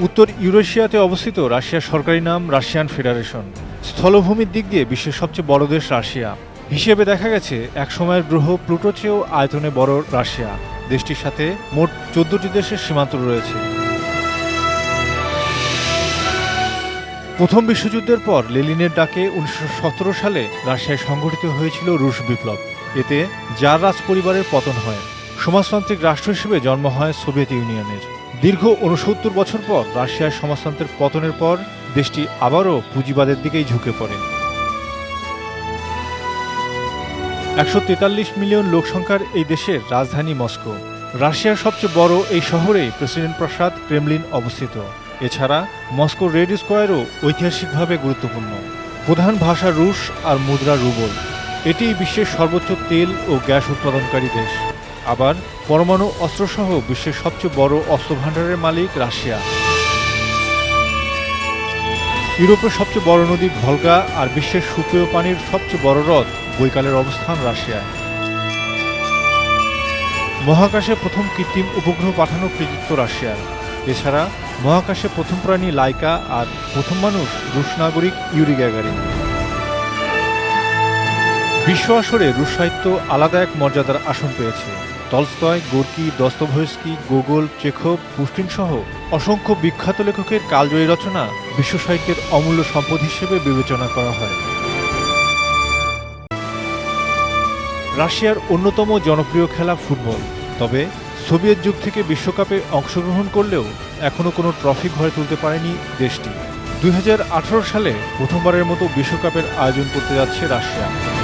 উত্তর ইউরেশিয়াতে অবস্থিত রাশিয়ার সরকারি নাম রাশিয়ান ফেডারেশন। স্থলভূমির দিক দিয়ে বিশ্বের সবচেয়ে বড় দেশ রাশিয়া। হিসেবে দেখা গেছে, এক সময়ের গ্রহ প্লুটো চেয়েও আয়তনে বড় রাশিয়া। দেশটির সাথে মোট চোদ্দটি দেশের সীমান্ত রয়েছে। প্রথম বিশ্বযুদ্ধের পর লেলিনের ডাকে উনিশশো সতেরো সালে রাশিয়ায় সংগঠিত হয়েছিল রুশ বিপ্লব। এতে জার রাজ পরিবারের পতন হয়। সমাজতান্ত্রিক রাষ্ট্র হিসেবে জন্ম হয় সোভিয়েত ইউনিয়নের। দীর্ঘ উনসত্তর বছর পর রাশিয়ার সমাজতন্ত্রের পতনের পর দেশটি আবারও পুঁজিবাদের দিকেই ঝুঁকে পড়ে। একশো তেতাল্লিশ মিলিয়ন লোকসংখ্যার এই দেশের রাজধানী মস্কো। রাশিয়ার সবচেয়ে বড় এই শহরে প্রেসিডেন্ট প্রাসাদ ক্রেমলিন অবস্থিত। এছাড়া মস্কো রেড স্কোয়ারও ঐতিহাসিকভাবে গুরুত্বপূর্ণ। প্রধান ভাষা রুশ আর মুদ্রা রুবল। এটি বিশ্বের সর্বোচ্চ তেল ও গ্যাস উৎপাদনকারী দেশ। আবার পরমাণু অস্ত্রসহ বিশ্বের সবচেয়ে বড় অস্ত্রভাণ্ডারের মালিক রাশিয়া। ইউরোপের সবচেয়ে বড় নদী ভলগা আর বিশ্বের সুপেয় পানির সবচেয়ে বড় হ্রদ বৈকালের অবস্থান রাশিয়ায়। মহাকাশে প্রথম কৃত্রিম উপগ্রহ পাঠানো কৃতিত্ব রাশিয়ার। এছাড়া মহাকাশে প্রথম প্রাণী লাইকা আর প্রথম মানুষ রুশ নাগরিক ইউরি গ্যাগারিন। বিশ্ব আসরে রুশ সাহিত্য আলাদা এক মর্যাদার আসন পেয়েছে। Tolstoy Gorky Dostoevsky Gogol Chekhov Pushkin সহ অসংখ্য বিখ্যাত লেখকের কালজয়ী রচনা বিশ্ব সাহিত্যের অমূল্য সম্পদ হিসেবে বিবেচনা করা হয়। রাশিয়ার অন্যতম জনপ্রিয় খেলা ফুটবল। তবে সোভিয়েত যুগ থেকে বিশ্বকাপে অংশগ্রহণ করলেও এখনও কোনো ট্রফি ঘরে তুলতে পারেনি দেশটি। দুই হাজার আঠেরো সালে প্রথমবারের মতো বিশ্বকাপের আয়োজন করতে যাচ্ছে রাশিয়া।